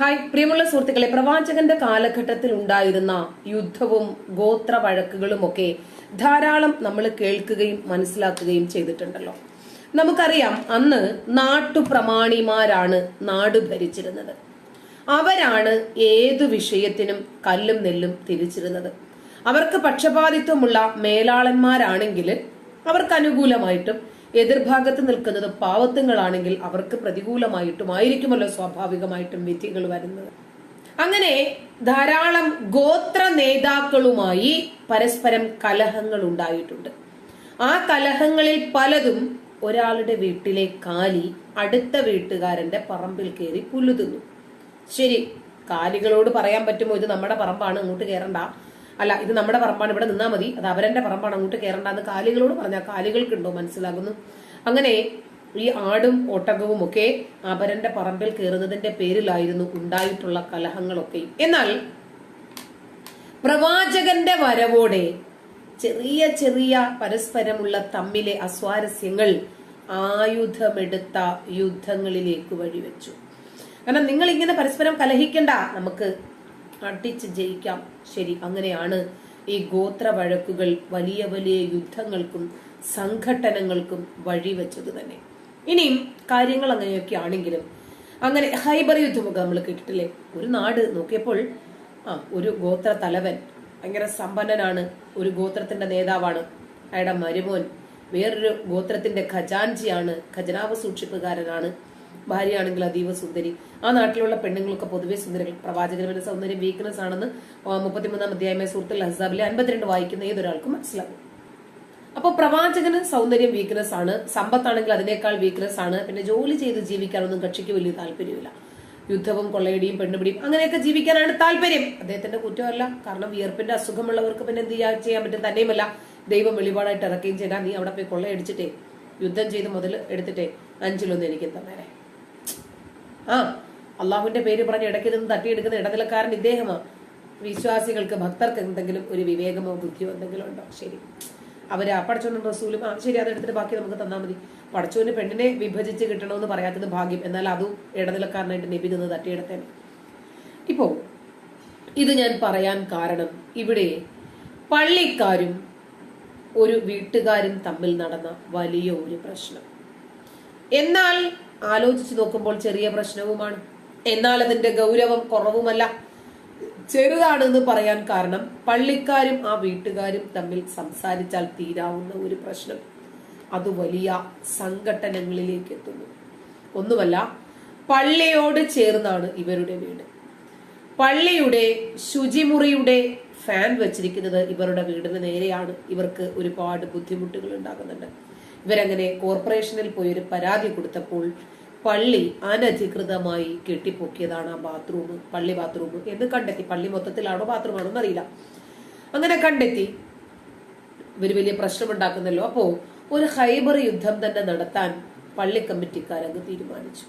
Hi. പ്രിയമുള്ള സുഹൃത്തുക്കളെ പ്രവാചകന്റെ കാലഘട്ടത്തിൽ ഉണ്ടായിരുന്ന യുദ്ധവും ഗോത്ര വഴക്കുകളും ഒക്കെ ധാരാളം നമ്മൾ കേൾക്കുകയും മനസ്സിലാക്കുകയും ചെയ്തിട്ടുണ്ടല്ലോ. നമുക്കറിയാം അന്ന് നാട്ടുപ്രമാണിമാരാണ് നാട് ഭരിച്ചിരുന്നത്. അവരാണ് ഏതു വിഷയത്തിനും കല്ലും നെല്ലും തിരിച്ചിരുന്നത്. അവർക്ക് പക്ഷപാതിത്വമുള്ള മേലാളന്മാരാണെങ്കിൽ അവർക്ക് അനുകൂലമായിട്ടും എതിർഭാഗത്ത് നിൽക്കുന്നത് പാവത്തുങ്ങളാണെങ്കിൽ അവർക്ക് പ്രതികൂലമായിട്ടും ആയിരിക്കുമല്ലോ സ്വാഭാവികമായിട്ടും വിധികൾ വരുന്നത്. അങ്ങനെ ധാരാളം ഗോത്ര നേതാക്കളുമായി പരസ്പരം കലഹങ്ങൾ ഉണ്ടായിട്ടുണ്ട്. ആ കലഹങ്ങളിൽ പലതും ഒരാളുടെ വീട്ടിലെ കാലി അടുത്ത വീട്ടുകാരന്റെ പറമ്പിൽ കയറി പുല്ലു തിന്നു ശരി കാലികളോട് പറയാൻ പറ്റുമോ? ഇത് നമ്മുടെ പറമ്പാണ് ഇങ്ങോട്ട് കയറണ്ട. അല്ല ഇത് നമ്മുടെ പറമ്പാണ് ഇവിടെ നിന്നാ മതി. അത് അവരന്റെ പറമ്പാണ് അങ്ങോട്ട് കയറേണ്ടെന്ന് കാലികളോട് പറഞ്ഞാൽ കാലികൾക്കുണ്ടോ മനസ്സിലാകുന്നു. അങ്ങനെ ഈ ആടും ഒട്ടകവും ഒക്കെ അപരന്റെ പറമ്പിൽ കയറുന്നതിന്റെ പേരിലായിരുന്നു ഉണ്ടായിട്ടുള്ള കലഹങ്ങളൊക്കെ. എന്നാൽ പ്രവാചകന്റെ വരവോടെ ചെറിയ ചെറിയ പരസ്പരമുള്ള തമ്മിലെ അസ്വാരസ്യങ്ങൾ ആയുധമെടുത്ത യുദ്ധങ്ങളിലേക്ക് വഴിവെച്ചു. കാരണം നിങ്ങൾ ഇങ്ങനെ പരസ്പരം കലഹിക്കണ്ട നമുക്ക് അടിച്ച് ജയിക്കാം. ശരി അങ്ങനെയാണ് ഈ ഗോത്ര വഴക്കുകൾ വലിയ വലിയ യുദ്ധങ്ങൾക്കും സംഘട്ടനങ്ങൾക്കും വഴിവെച്ചത് തന്നെ. ഇനിയും കാര്യങ്ങൾ അങ്ങനെയൊക്കെ ആണെങ്കിലും അങ്ങനെ ഹൈബർ യുദ്ധമൊക്കെ നമ്മൾ കേട്ടിട്ടില്ലേ? ഒരു നാട് നോക്കിയപ്പോൾ ആ ഒരു ഗോത്ര തലവൻ ഭയങ്കര സമ്പന്നനാണ് ഒരു ഗോത്രത്തിന്റെ നേതാവാണ്. അയാളുടെ മരുമോൻ വേറൊരു ഗോത്രത്തിന്റെ ഖജാൻജിയാണ് ഖജനാവ് സൂക്ഷിപ്പുകാരനാണ്. ഭാര്യയാണെങ്കിൽ അതീവ സുന്ദരി. ആ നാട്ടിലുള്ള പെണ്ണുങ്ങളൊക്കെ പൊതുവെ സുന്ദരികൾ. പ്രവാചകരുടെ സൗന്ദര്യം വീക്ക്നെസ് ആണെന്ന് മുപ്പത്തിമൂന്നാം അധ്യായമായ സുഹൃത്തുൽ ഹസാബിലെ അൻപത്തിരണ്ട് വായിക്കുന്ന ഏതൊരാൾക്കും മനസ്സിലാകും. അപ്പോൾ പ്രവാചകന് സൗന്ദര്യം വീക്ക്നെസ് ആണ് സമ്പത്താണെങ്കിൽ അതിനേക്കാൾ വീക്ക്നെസ് ആണ് പിന്നെ ജോലി ചെയ്ത് ജീവിക്കാനൊന്നും കക്ഷിക്ക് വലിയ താല്പര്യമില്ല. യുദ്ധവും കൊള്ളയടിയും പെണ്ണുപിടിയും അങ്ങനെയൊക്കെ ജീവിക്കാനാണ് താല്പര്യം. അദ്ദേഹത്തിന്റെ കുറ്റമല്ല കാരണം വിയർപ്പിന്റെ അസുഖമുള്ളവർക്ക് പിന്നെ എന്ത് ചെയ്യാ- ചെയ്യാൻ പറ്റും? തന്നെയുമല്ല ദൈവം വെളിപാടായിട്ട് ഇറക്കുകയും ചെയ്താൽ നീ അവിടെ പോയി കൊള്ളയടിച്ചിട്ടേ യുദ്ധം ചെയ്ത് മുതൽ എടുത്തിട്ടേ അഞ്ചിലൊന്ന് എനിക്ക് തന്നേരെ. ആ അള്ളാഹുവിന്റെ പേര് പറഞ്ഞ് ഇടയ്ക്ക് നിന്ന് തട്ടിയെടുക്കുന്ന ഇടനിലക്കാരൻ ഇദ്ദേഹമാണ് വിശ്വാസികൾക്ക് ഭക്തർക്ക് എന്തെങ്കിലും ഒരു വിവേകമോ ബുദ്ധിയോ എന്തെങ്കിലും ഉണ്ടോ? ശരി. അവർ ആ പടച്ചോനും റസൂലും? ആ ശരി അതെടുത്തിട്ട് ബാക്കി നമുക്ക് തന്നാൽ മതി. പടച്ചോന് പെണ്ണിനെ വിഭജിച്ച് കിട്ടണമെന്ന് പറയാത്തത് ഭാഗ്യം. എന്നാൽ അതും ഇടനിലക്കാരനായിട്ട് നബി നിന്ന് തട്ടിയെടുത്തേനെ. ഇപ്പോ ഇത് ഞാൻ പറയാൻ കാരണം ഇവിടെ പള്ളിക്കാരും ഒരു വീട്ടുകാരും തമ്മിൽ നടന്ന വലിയ ഒരു പ്രശ്നം. എന്നാൽ ആലോചിച്ചു നോക്കുമ്പോൾ ചെറിയ പ്രശ്നവുമാണ്. എന്നാൽ അതിന്റെ ഗൗരവം കുറവുമല്ല. ചെറുതാണെന്ന് പറയാൻ കാരണം പള്ളിക്കാരും ആ വീട്ടുകാരും തമ്മിൽ സംസാരിച്ചാൽ തീരാവുന്ന ഒരു പ്രശ്നം. അത് വലിയ സംഘട്ടനങ്ങളിലേക്ക് എത്തുന്നു. ഒന്നുമല്ല പള്ളിയോട് ചേർന്നാണ് ഇവരുടെ വീട്. പള്ളിയുടെ ശുചിമുറിയുടെ ഫാൻ വെച്ചിരിക്കുന്നത് ഇവരുടെ വീടിന് നേരെയാണ്. ഇവർക്ക് ഒരുപാട് ബുദ്ധിമുട്ടുകൾ ഉണ്ടാകുന്നുണ്ട്. ഇവരങ്ങനെ കോർപ്പറേഷനിൽ പോയി ഒരു പരാതി കൊടുത്തപ്പോൾ പള്ളി അനധികൃതമായി കെട്ടിപ്പൊക്കിയതാണ് ആ ബാത്റൂം പള്ളി ബാത്റൂം എന്ന് കണ്ടെത്തി. പള്ളി മൊത്തത്തിലാണോ ബാത്റൂമാണോ അറിയില്ല. അങ്ങനെ കണ്ടെത്തി. ഇവർ വലിയ പ്രശ്നമുണ്ടാക്കുന്നല്ലോ. അപ്പോ ഒരു ഹൈബർ യുദ്ധം തന്നെ നടത്താൻ പള്ളി കമ്മിറ്റിക്കാരങ്ങ് തീരുമാനിച്ചു.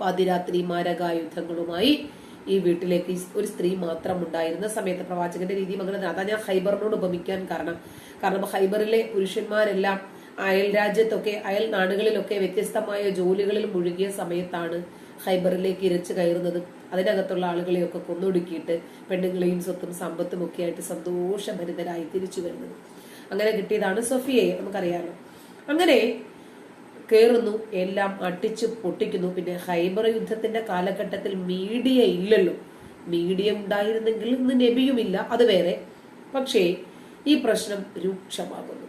പാതിരാത്രി മാരകായുധങ്ങളുമായി ഈ വീട്ടിലേക്ക് ഒരു സ്ത്രീ മാത്രം ഉണ്ടായിരുന്ന സമയത്ത് പ്രവാചകന്റെ രീതി അങ്ങനെ അതാ ഞാൻ ഹൈബറിനോട് ഉപമിക്കാൻ കാരണം. കാരണം ഹൈബറിലെ പുരുഷന്മാരെല്ലാം അയൽ രാജ്യത്തൊക്കെ അയൽ നാടുകളിലൊക്കെ വ്യത്യസ്തമായ ജോലികളിൽ മുഴുകിയ സമയത്താണ് ഹൈബറിലേക്ക് ഇരച്ചു കയറുന്നത്. അതിനകത്തുള്ള ആളുകളെയൊക്കെ കൊന്നൊടുക്കിയിട്ട് പെണ്ണുങ്ങളെയും സ്വത്തും സമ്പത്തും ഒക്കെ ആയിട്ട് സന്തോഷഭരിതരായി തിരിച്ചു വരുന്നത്. അങ്ങനെ കിട്ടിയതാണ് സൊഫിയയെ നമുക്കറിയാമല്ലോ അങ്ങനെ കയറുന്നു എല്ലാം അട്ടിച്ചു പൊട്ടിക്കുന്നു. പിന്നെ ഹൈബർ യുദ്ധത്തിന്റെ കാലഘട്ടത്തിൽ മീഡിയ ഇല്ലല്ലോ. മീഡിയ ഉണ്ടായിരുന്നെങ്കിൽ ഇന്ന് നബിയുമില്ല അത് വേറെ. പക്ഷേ ഈ പ്രശ്നം രൂക്ഷമാകുന്നു.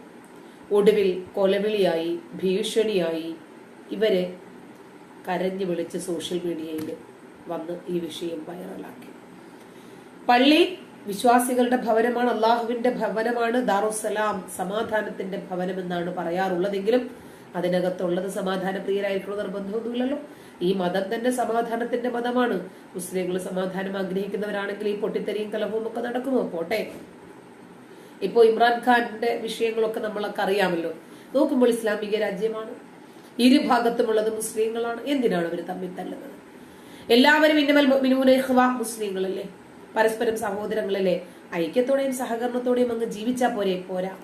ഒടുവിൽ കൊലവിളിയായി ഭീഷണിയായി ഇവരെ കരഞ്ഞു വിളിച്ച് സോഷ്യൽ മീഡിയയിൽ വന്ന് ഈ വിഷയം വൈറലാക്കി പള്ളി വിശ്വാസികളുടെ ഭവനമാണ് അള്ളാഹുവിന്റെ ഭവനമാണ് ദാറുസലാം സമാധാനത്തിന്റെ ഭവനമെന്നാണ് പറയാറുള്ളതെങ്കിലും അതിനകത്തുള്ളത് സമാധാന പ്രിയരായിട്ടുള്ള നിർബന്ധമൊന്നുമില്ലല്ലോ. ഈ മതം തന്നെ സമാധാനത്തിന്റെ മതമാണ്. മുസ്ലിങ്ങൾ സമാധാനം ആഗ്രഹിക്കുന്നവരാണെങ്കിൽ ഈ പൊട്ടിത്തെറിയും കലഹവും ഒക്കെ നടക്കുമോ? പോട്ടെ. ഇപ്പോ ഇമ്രാൻഖാന്റെ വിഷയങ്ങളൊക്കെ നമ്മളൊക്കെ അറിയാമല്ലോ. നോക്കുമ്പോൾ ഇസ്ലാമിക രാജ്യമാണ്. ഇരുഭാഗത്തുമുള്ളത് മുസ്ലിങ്ങളാണ്. എന്തിനാണ് അവർ തമ്മിൽ തല്ലുന്നത്? എല്ലാവരും ഇന്നമൽ മുഅ്മിനൂന ഇഖ്വ മുസ്ലിങ്ങളല്ലേ? പരസ്പരം സഹോദരങ്ങളല്ലേ? ഐക്യത്തോടെയും സഹകരണത്തോടെയും അങ്ങ് ജീവിച്ചാൽ പോരെ? പോരാ.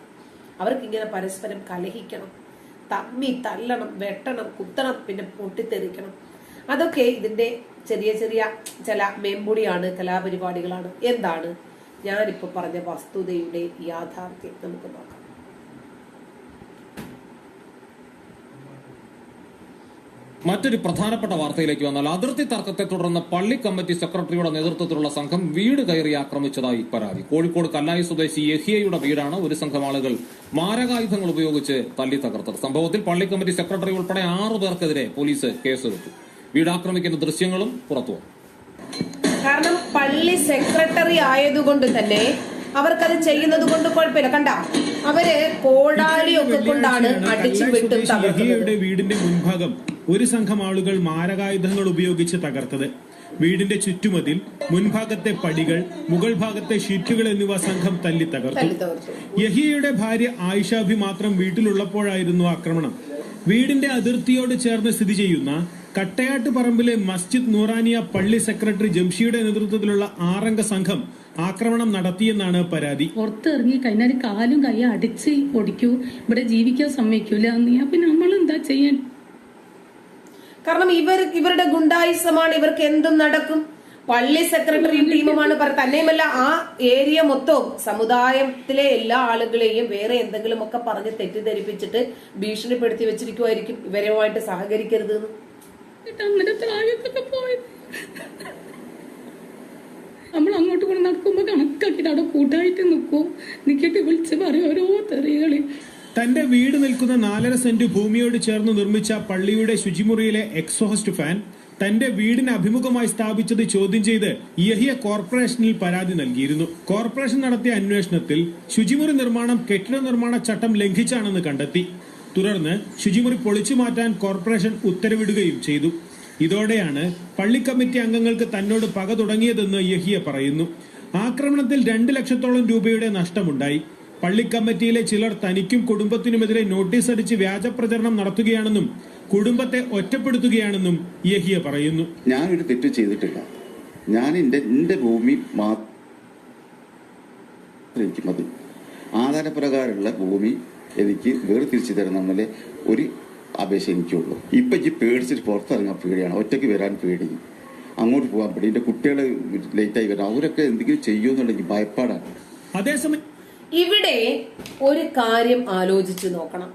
അവർക്ക് ഇങ്ങനെ പരസ്പരം കലഹിക്കണം. തമ്മി തല്ലണം വെട്ടണം കുത്തണം പിന്നെ പൊട്ടിത്തെറിക്കണം. അതൊക്കെ ഇതിന്റെ ചെറിയ ചെറിയ ചില മേമ്പൊടിയാണ് കലാപരിപാടികളാണ്. എന്താണ്? ഞാനിപ്പോ പറഞ്ഞ വസ്തുതയുടെ യാഥാർത്ഥ്യം നമുക്ക് നോക്കാം. മറ്റൊരു പ്രധാനപ്പെട്ട വാർത്തയിലേക്ക് വന്നാൽ അതിർത്തി തർക്കത്തെ തുടർന്ന് പള്ളി കമ്മിറ്റി സെക്രട്ടറിയുടെ നേതൃത്വത്തിലുള്ള സംഘം വീട് കയറി ആക്രമിച്ചതായി പരാതി. കോഴിക്കോട് കല്ലായി സ്വദേശി യഹിയയുടെ വീടാണ് ഒരു സംഘം ആളുകൾ മാരകായുധങ്ങൾ ഉപയോഗിച്ച് തല്ലി തകർത്തത്. സംഭവത്തിൽ പള്ളി കമ്മിറ്റി സെക്രട്ടറി ഉൾപ്പെടെ ആറു പേർക്കെതിരെ പോലീസ് കേസെടുത്തു. വീടാക്രമിക്കുന്ന ദൃശ്യങ്ങളും പുറത്തുവന്നു. കാരണം പള്ളി സെക്രട്ടറി ആയതുകൊണ്ട് തന്നെ അവർക്കത് ചെയ്യുന്നത് കൊണ്ട് കുഴപ്പമില്ല. കണ്ട അവർ കോടാലിയൊക്കെ കൊണ്ടാണ് അടിച്ചു വെട്ടും വീടിന്റെ മുൻഭാഗം ഒരു സംഘം ആളുകൾ മാരകായുധങ്ങൾ ഉപയോഗിച്ച് തകർത്തത്. വീടിന്റെ ചുറ്റുമതിൽ മുൻഭാഗത്തെ പടികൾ മുകൾ ഭാഗത്തെ ഷീറ്റുകൾ എന്നിവ സംഘം തല്ലി തകർത്തു. യഹിയയുടെ ഭാര്യ ആയിഷാഭി മാത്രം വീട്ടിലുള്ളപ്പോഴായിരുന്നു ആക്രമണം. വീടിന്റെ അതിർത്തിയോട് ചേർന്ന് സ്ഥിതി ചെയ്യുന്ന കട്ടയാട്ട് പറമ്പിലെ മസ്ജിദ് നൂറാനിയ പള്ളി സെക്രട്ടറി ജംഷിയുടെ നേതൃത്വത്തിലുള്ള ആറംഗ സംഘം ആക്രമണം നടത്തിയെന്നാണ് പരാതി. പുറത്തിറങ്ങി കഴിഞ്ഞാൽ കാലും കൈ അടിച്ച് ഒടിക്കൂ ഇവിടെ ജീവിക്കാൻ സമ്മതിക്കൂല. അപ്പൊ നമ്മൾ എന്താ ചെയ്യാൻ? കാരണം ഇവർ ഇവരുടെ ഗുണ്ടായുസമാണ് ഇവർക്ക് എന്തും നടക്കും. പള്ളി സെക്രട്ടറി ടീമുമാണ്. പറ തന്നെയുമല്ല ആ ഏരിയ മൊത്തവും സമുദായത്തിലെ എല്ലാ ആളുകളെയും വേറെ എന്തെങ്കിലും ഒക്കെ പറഞ്ഞ് തെറ്റിദ്ധരിപ്പിച്ചിട്ട് ഭീഷണിപ്പെടുത്തി വെച്ചിരിക്കുമായിരിക്കും ഇവരുമായിട്ട് സഹകരിക്കരുത് എന്ന് എന്നിട്ട് അങ്ങനെ താഴേക്കൊക്കെ പോയത്. നമ്മൾ അങ്ങോട്ട് കൂടെ നടക്കുമ്പോ കണക്കാക്കിട്ട് അവിടെ കൂട്ടായിട്ട് നിൽക്കും നിക്കട്ട് വിളിച്ച് പറയും ഓരോ തെറികളി. തന്റെ വീട് നിൽക്കുന്ന നാലര സെന്റ് ഭൂമിയോട് ചേർന്ന് നിർമ്മിച്ച പള്ളിയുടെ ശുചിമുറിയിലെ എക്സോസ്റ്റ് ഫാൻ തന്റെ വീടിന് അഭിമുഖമായി സ്ഥാപിച്ചത് ചോദ്യം ചെയ്ത് യഹിയ കോർപ്പറേഷനിൽ പരാതി നൽകിയിരുന്നു. കോർപ്പറേഷൻ നടത്തിയ അന്വേഷണത്തിൽ ശുചിമുറി നിർമ്മാണം കെട്ടിട നിർമ്മാണ ചട്ടം ലംഘിച്ചാണെന്ന് കണ്ടെത്തി. തുടർന്ന് ശുചിമുറി പൊളിച്ചു മാറ്റാൻ കോർപ്പറേഷൻ ഉത്തരവിടുകയും ചെയ്തു. ഇതോടെയാണ് പള്ളി കമ്മിറ്റി അംഗങ്ങൾക്ക് തന്നോട് പക തുടങ്ങിയതെന്ന് യഹിയ പറയുന്നു. ആക്രമണത്തിൽ രണ്ട് ലക്ഷത്തോളം രൂപയുടെ നഷ്ടമുണ്ടായി. പള്ളി കമ്മിറ്റിയിലെ ചിലർ തനിക്കും കുടുംബത്തിനുമെതിരെ നോട്ടീസ് അടിച്ച് വ്യാജ പ്രചരണം നടത്തുകയാണെന്നും കുടുംബത്തെ ഒറ്റപ്പെടുത്തുകയാണെന്നും യഹിയ പറയുന്നു. ഞാൻ ഒരു തെറ്റ് ചെയ്തിട്ടില്ല. ഞാൻ എന്റെ എന്റെ ഭൂമി മാത്രം ആധാരപ്രകാരമുള്ള ഭൂമി എനിക്ക് വേർതിരിച്ചു തരണം എന്നുള്ള ഒരു അപേക്ഷ എനിക്കുള്ളൂ. ഇപ്പൊ ഈ പേടിച്ചിട്ട് പുറത്തിറങ്ങാൻ പേടിയാണ്. ഒറ്റയ്ക്ക് വരാൻ പേടി. അങ്ങോട്ട് പോകാൻ പേടി. എന്റെ കുട്ടികൾ ലേറ്റായി വരാം അവരൊക്കെ എന്തെങ്കിലും ചെയ്യുമെന്നുള്ള ഭയപ്പാടാണ്. അതേസമയം ഇവിടെ ഒരു കാര്യം ആലോചിച്ചു നോക്കണം.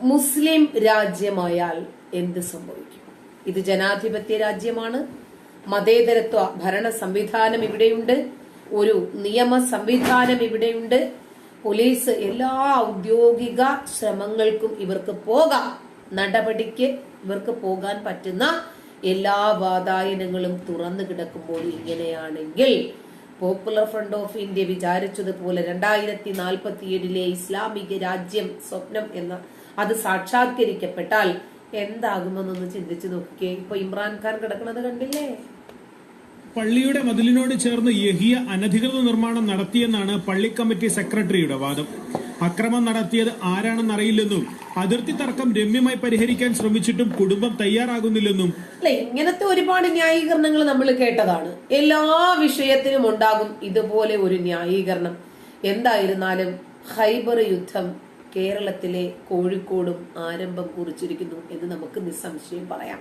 മുസ്ലിം രാജ്യമായാൽ എന്ത് സംഭവിക്കും? ഇത് ജനാധിപത്യ രാജ്യമാണ്. മതേതരത്വ ഭരണ സംവിധാനം ഇവിടെയുണ്ട്. ഒരു നിയമ സംവിധാനം ഇവിടെയുണ്ട്. പോലീസ് എല്ലാ ഔദ്യോഗിക ശ്രമങ്ങൾക്കും ഇവർക്ക് പോകാം. നടപടിക്ക് ഇവർക്ക് പോകാൻ പറ്റുന്ന എല്ലാ വാതായനങ്ങളും തുറന്നു കിടക്കുമ്പോൾ ഇങ്ങനെയാണെങ്കിൽ പോപ്പുലർ ഫ്രണ്ട് ഓഫ് ഇന്ത്യ വിചാരിച്ചതുപോലെ രണ്ടായിരത്തി നാൽപ്പത്തി ഏഴിലെ ഇസ്ലാമിക രാജ്യം സ്വപ്നം എന്ന അത് സാക്ഷാത്കരിക്കപ്പെട്ടാൽ എന്താകുമെന്നൊന്ന് ചിന്തിച്ചു നോക്കിക്കേ. ഇപ്പൊ ഇമ്രാൻഖാൻ കിടക്കുന്നത് കണ്ടില്ലേ? പള്ളിയുടെ മതിലിനോട് ചേർന്ന് യഹിയ അനധികൃത നിർമ്മാണം നടത്തിയെന്നാണ് പള്ളി കമ്മിറ്റി സെക്രട്ടറിയുടെ വാദം. അക്രമം നടത്തിയത് ആരാണെന്നറിയില്ലെന്നും അതിർത്തി തർക്കം രമ്യമായി പരിഹരിക്കാൻ ശ്രമിച്ചിട്ടും കുടുംബം തയ്യാറാകുന്നില്ലെന്നും ഇങ്ങനത്തെ ഒരുപാട് ന്യായീകരണങ്ങൾ നമ്മൾ കേട്ടതാണ്. എല്ലാ വിഷയത്തിനും ഉണ്ടാകും ഇതുപോലെ ഒരു ന്യായീകരണം. എന്തായിരുന്നാലും ഹൈബർ യുദ്ധം കേരളത്തിലെ കോഴിക്കോടും ആരംഭം കുറിച്ചിരിക്കുന്നു എന്ന് നമുക്ക് നിസ്സംശയം പറയാം.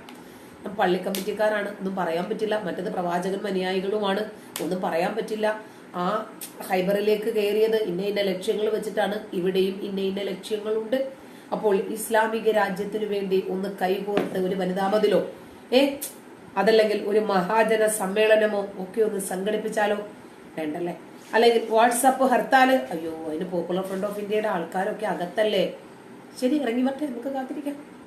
പള്ളി കമ്മിറ്റിക്കാരാണ്. ഒന്നും പറയാൻ പറ്റില്ല. മറ്റത് പ്രവാചകനും അനുയായികളുമാണ്. ഒന്നും പറയാൻ പറ്റില്ല. ആ ഹൈബറിലേക്ക് കയറിയത് ഇന്ന ഇന്ന ലക്ഷ്യങ്ങൾ വെച്ചിട്ടാണ്. ഇവിടെയും ഇന്ന ഇന്ന ലക്ഷ്യങ്ങളുണ്ട്. അപ്പോൾ ഇസ്ലാമിക രാജ്യത്തിനു വേണ്ടി ഒന്ന് കൈകോർത്ത് ഒരു വനിതാ മതിലോ ഏ അതല്ലെങ്കിൽ ഒരു മഹാജന സമ്മേളനമോ ഒക്കെ ഒന്ന് സംഘടിപ്പിച്ചാലോ? വേണ്ടല്ലേ? അല്ലെങ്കിൽ വാട്സാപ്പ് ഹർത്താൽ? അയ്യോ അതിന് പോപ്പുലർ ഫ്രണ്ട് ഓഫ് ഇന്ത്യയുടെ ആൾക്കാരൊക്കെ അകത്തല്ലേ? ശരി ഇറങ്ങി വരട്ടെ. നമുക്ക് കാത്തിരിക്കാം.